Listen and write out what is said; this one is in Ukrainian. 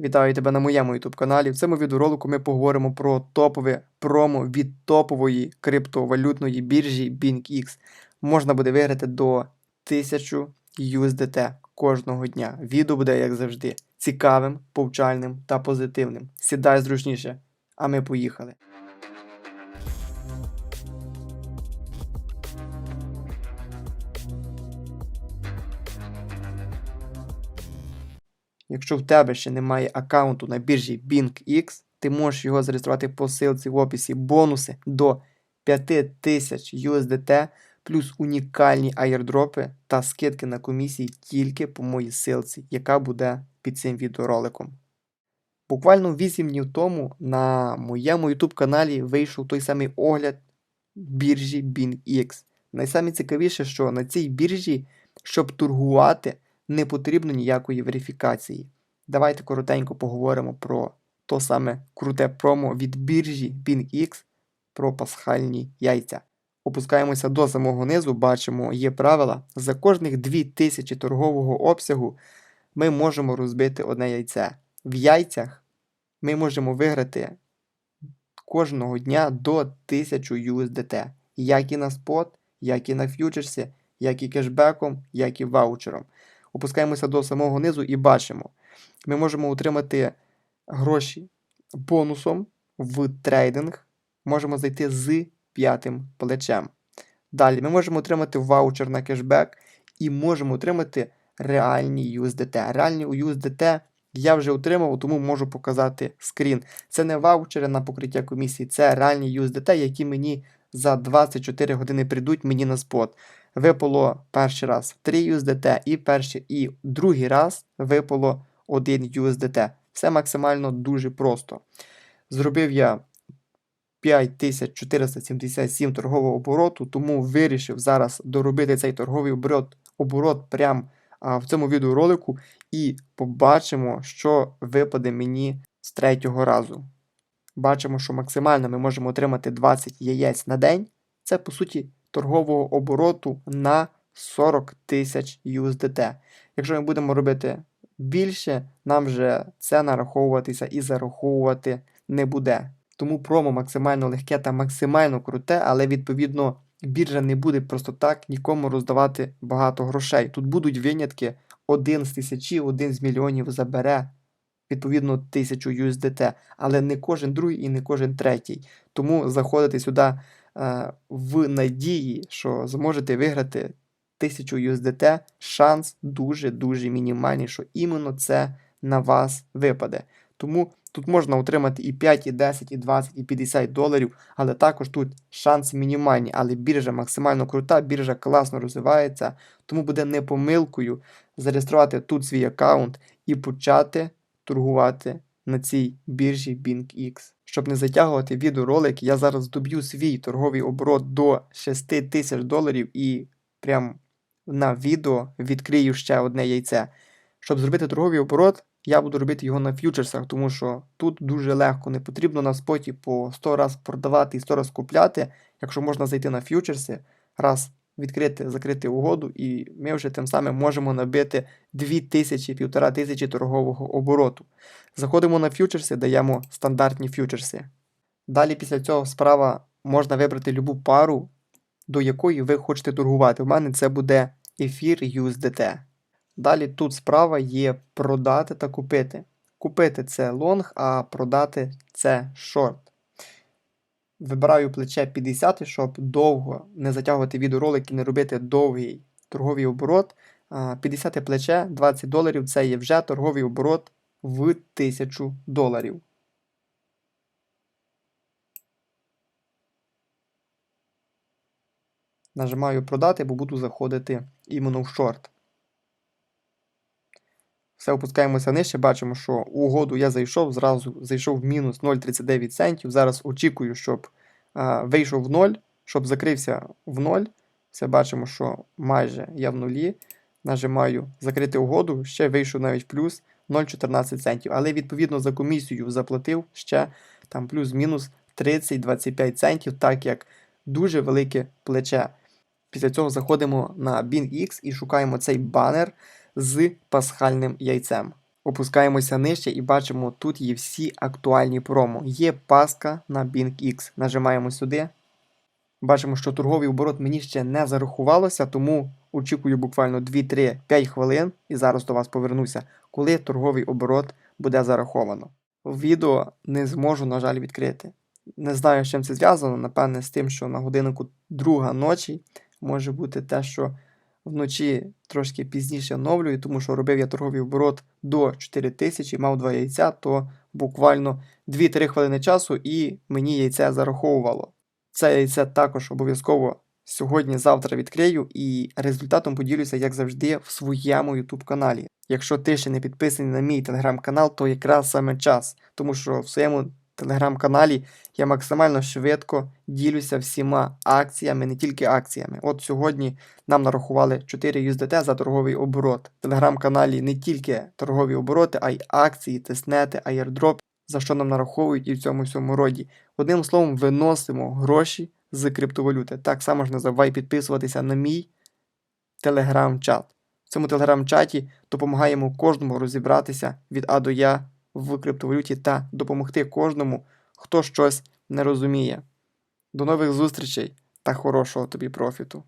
Вітаю тебе на моєму YouTube каналі. В цьому відеоролику ми поговоримо про топове промо від топової криптовалютної біржі BingX. Можна буде виграти до 1000 USDT кожного дня. Відео буде, як завжди, цікавим, повчальним та позитивним. Сідай зручніше, а ми поїхали. Якщо в тебе ще немає аккаунту на біржі BingX, ти можеш його зареєструвати по ссылці в описі бонуси до 5000 USDT плюс унікальні аєрдропи та скидки на комісії тільки по моїй ссылці, яка буде під цим відеороликом. Буквально 8 днів тому на моєму YouTube каналі вийшов той самий огляд біржі BingX. Найсаме цікавіше, що на цій біржі, щоб торгувати, не потрібно ніякої верифікації. Давайте коротенько поговоримо про то саме круте промо від біржі BingX про пасхальні яйця. Опускаємося до самого низу, бачимо, є правила. За кожних 2000 торгового обсягу ми можемо розбити одне яйце. В яйцях ми можемо виграти кожного дня до 1000 USDT, як і на спот, як і на ф'ючерсі, як і кешбеком, як і ваучером. Опускаємося до самого низу і бачимо, ми можемо отримати гроші бонусом в трейдинг, можемо зайти з п'ятим плечем. Далі ми можемо отримати ваучер на кешбек і можемо отримати реальні USDT. Реальні USDT я вже отримав, тому можу показати скрін. Це не ваучери на покриття комісії, це реальні USDT, які мені за 24 години прийдуть мені на спот. Випало перший раз 3 USDT і перший і другий раз випало 1 USDT. Все максимально дуже просто. Зробив я 5477 торгового обороту, тому вирішив зараз доробити цей торговий оборот оборот прямо в цьому відеоролику і побачимо, що випаде мені з третього разу. Бачимо, що максимально ми можемо отримати 20 яєць на день. Це, по суті, торгового обороту на 40 тисяч USDT. Якщо ми будемо робити більше, нам вже це нараховуватися і зараховувати не буде. Тому промо максимально легке та максимально круте, але відповідно біржа не буде просто так нікому роздавати багато грошей. Тут будуть винятки, один з тисячі, один з мільйонів забере. Відповідно, 1000 USDT, але не кожен другий і не кожен третій. Тому заходите сюди е, в надії, що зможете виграти 1000 USDT, шанс дуже-дуже мінімальний, що іменно це на вас випаде. Тому тут можна отримати і 5, і 10, і 20, і 50 доларів, але також тут шанси мінімальні. Але біржа максимально крута, біржа класно розвивається, тому буде не помилкою зареєструвати тут свій аккаунт і почати торгувати на цій біржі BingX. Щоб не затягувати відеоролик, я зараз доб'ю свій торговий оборот до 6 тисяч доларів і прям на відео відкрию ще одне яйце. Щоб зробити торговий оборот, я буду робити його на ф'ючерсах, тому що тут дуже легко, не потрібно на споті по 100 раз продавати і 100 раз купляти, якщо можна зайти на ф'ючерси, раз відкрити, закрити угоду, і ми вже тим самим можемо набити 2000 1500 тисячі торгового обороту. Заходимо на ф'ючерси, даємо стандартні ф'ючерси. Далі після цього справа можна вибрати любу пару, до якої ви хочете торгувати. У мене це буде ефір USDT. Далі тут справа є продати та купити. Купити це лонг, а продати це шорт. Вибираю плече 50, щоб довго не затягувати відеоролик і не робити довгий торговий оборот. 50 плече 20 доларів це є вже торговий оборот в 1000 доларів. Нажимаю продати, бо буду заходити іменно в шорт. Все, опускаємося нижче, бачимо, що угоду я зайшов, зразу зайшов в мінус 0,39 центів. Зараз очікую, щоб а, вийшов в 0, щоб закрився в 0. Все бачимо, що майже я в нулі. Нажимаю закрити угоду, ще вийшов навіть плюс 0,14 центів. Але відповідно за комісію заплатив ще там плюс-мінус 30-25 центів, так як дуже велике плече. Після цього заходимо на BinX і шукаємо цей банер з пасхальним яйцем. Опускаємося нижче і бачимо, тут є всі актуальні промо. Є паска на BingX. Нажимаємо сюди. Бачимо, що торговий оборот мені ще не зарахувалося, тому очікую буквально 2-3-5 хвилин і зараз до вас повернуся, коли торговий оборот буде зараховано. Відео не зможу, на жаль, відкрити. Не знаю, з чим це зв'язано. Напевне, з тим, що на годиннику друга ночі може бути те, що вночі трошки пізніше оновлюю, тому що робив я торговий оборот до 4000, мав два яйця, то буквально 2-3 хвилини часу і мені яйце зараховувало. Це яйце також обов'язково сьогодні-завтра відкрию і результатом поділюся, як завжди, в своєму YouTube каналі. Якщо ти ще не підписаний на мій телеграм-канал, то якраз саме час, тому що в своєму телеграм-каналі я максимально швидко ділюся всіма акціями, не тільки акціями. От сьогодні нам нарахували 4 USDT за торговий оборот. В телеграм-каналі не тільки торгові обороти, а й акції, тестнети, аєрдроп, за що нам нараховують і в цьому всьому роді. Одним словом, виносимо гроші з криптовалюти. Так само ж не забувай підписуватися на мій телеграм-чат. В цьому телеграм-чаті допомагаємо кожному розібратися від А до Я в криптовалюті та допомогти кожному, хто щось не розуміє. До нових зустрічей та хорошого тобі профіту!